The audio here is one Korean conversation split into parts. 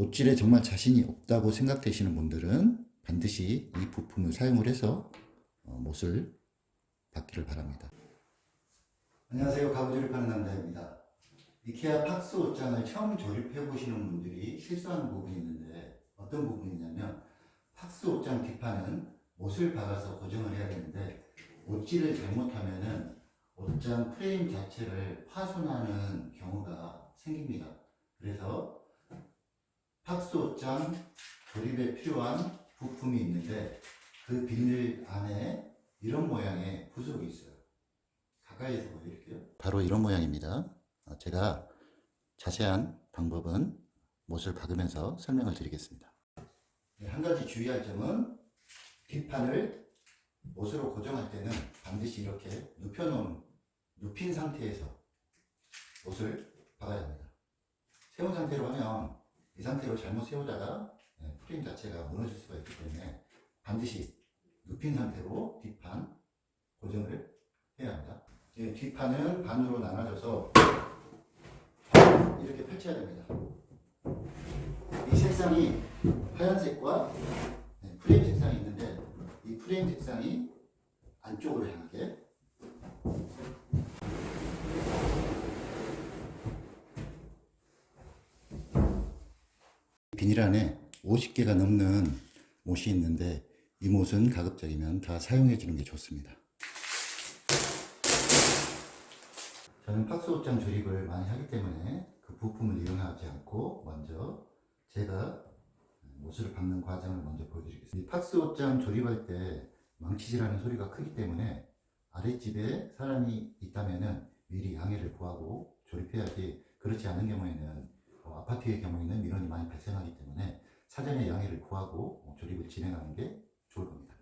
못질에 정말 자신이 없다고 생각되시는 분들은 반드시 이 부품을 사용을 해서 어, 못을 받기를 바랍니다. 안녕하세요. 가구조립 하는 남자입니다. 이케아 팍스 옷장을 처음 조립해 보시는 분들이 실수하는 부분이 있는데 어떤 부분이냐면 팍스 옷장 뒷판은 못을 박아서 고정을 해야 되는데 못질을 잘못하면은 옷장 프레임 자체를 파손하는 경우가 생깁니다. 그래서 옷장 조립에 필요한 부품이 있는데 그 비닐 안에 이런 모양의 부속이 있어요. 가까이에서 보여드릴게요. 바로 이런 모양입니다. 어, 제가 자세한 방법은 못을 박으면서 설명을 드리겠습니다. 네, 한 가지 주의할 점은 뒷판을 못으로 고정할 때는 반드시 이렇게 눕혀놓은 눕힌 상태에서 못을 박아야 합니다. 세운 상태로 하면 이 상태로 잘못 세우다가 네, 프레임 자체가 무너질 수가 있기 때문에 반드시 눕힌 상태로 뒷판 고정을 해야 합니다. 예, 뒷판은 반으로 나눠져서 이렇게 펼쳐야 됩니다. 이 색상이 하얀색과 네, 프레임 색상이 있는데 이 프레임 색상이 안쪽으로 향하게 비닐 안에 50개가 넘는 못이 있는데 이 못은 가급적이면 다 사용해 주는 게 좋습니다. 저는 팍스 옷장 조립을 많이 하기 때문에 그 부품을 이용하지 않고 먼저 제가 못을 박는 과정을 먼저 보여드리겠습니다. 이 팍스 옷장 조립할 때 망치질하는 소리가 크기 때문에 아랫집에 사람이 있다면은 미리 양해를 구하고 조립해야지 그렇지 않은 경우에는 어, 아파트의 경우에는 민원이 많이 발생하기 때문에 사전에 양해를 구하고 어, 조립을 진행하는 게 좋을 겁니다.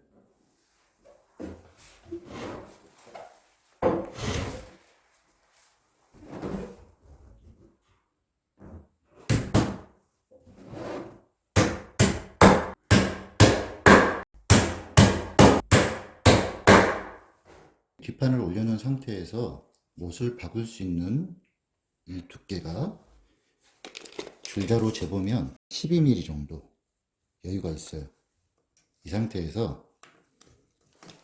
뒷판을 올려놓은 상태에서 못을 박을 수 있는 이 두께가 줄자로 재보면 12mm 정도 여유가 있어요. 이 상태에서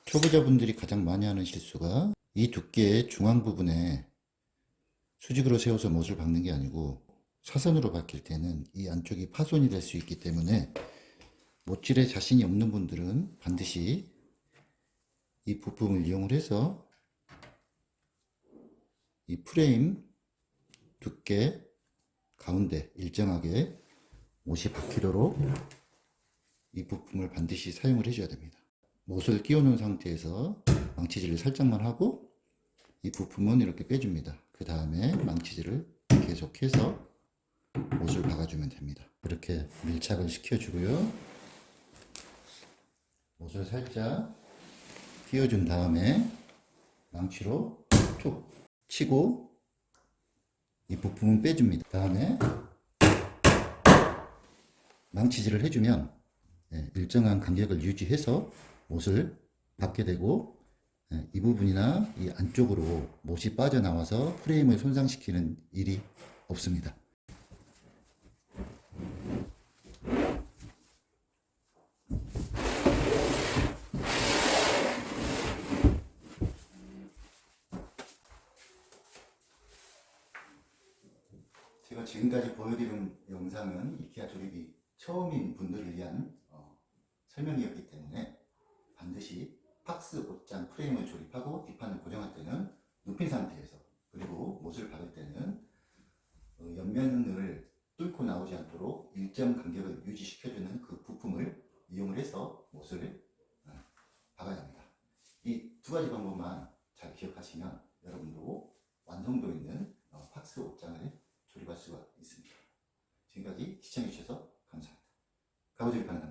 초보자분들이 가장 많이 하는 실수가 이 두께의 중앙 부분에 수직으로 세워서 못을 박는 게 아니고 사선으로 박힐 때는 이 안쪽이 파손이 될 수 있기 때문에 못질에 자신이 없는 분들은 반드시 이 부품을 이용을 해서 이 프레임 두께 가운데 일정하게 50바퀴로로 이 부품을 반드시 사용을 해줘야 됩니다. 못을 끼워 놓은 상태에서 망치질을 살짝만 하고 이 부품은 이렇게 빼줍니다. 그 다음에 망치질을 계속해서 못을 박아주면 됩니다. 이렇게 밀착을 시켜주고요. 못을 살짝 끼워준 다음에 망치로 툭 치고 이 부품은 빼줍니다. 다음에 망치질을 해주면 예, 일정한 간격을 유지해서 못을 박게 되고 예, 이 부분이나 이 안쪽으로 못이 빠져나와서 프레임을 손상시키는 일이 없습니다. 제가 지금까지 보여드린 영상은 이케아 조립이 처음인 분들을 위한 어, 설명이었기 때문에 반드시 팍스 옷장 프레임을 조립하고 뒷판을 고정할 때는 눕힌 상태에서 그리고 못을 박을 때는 어, 옆면을 뚫고 나오지 않도록 일정 간격을 유지시켜주는 그 부품을 이용을 해서 못을 어, 박아야 합니다. 이 두 가지 방법만 잘 기억하시면 가보실까요?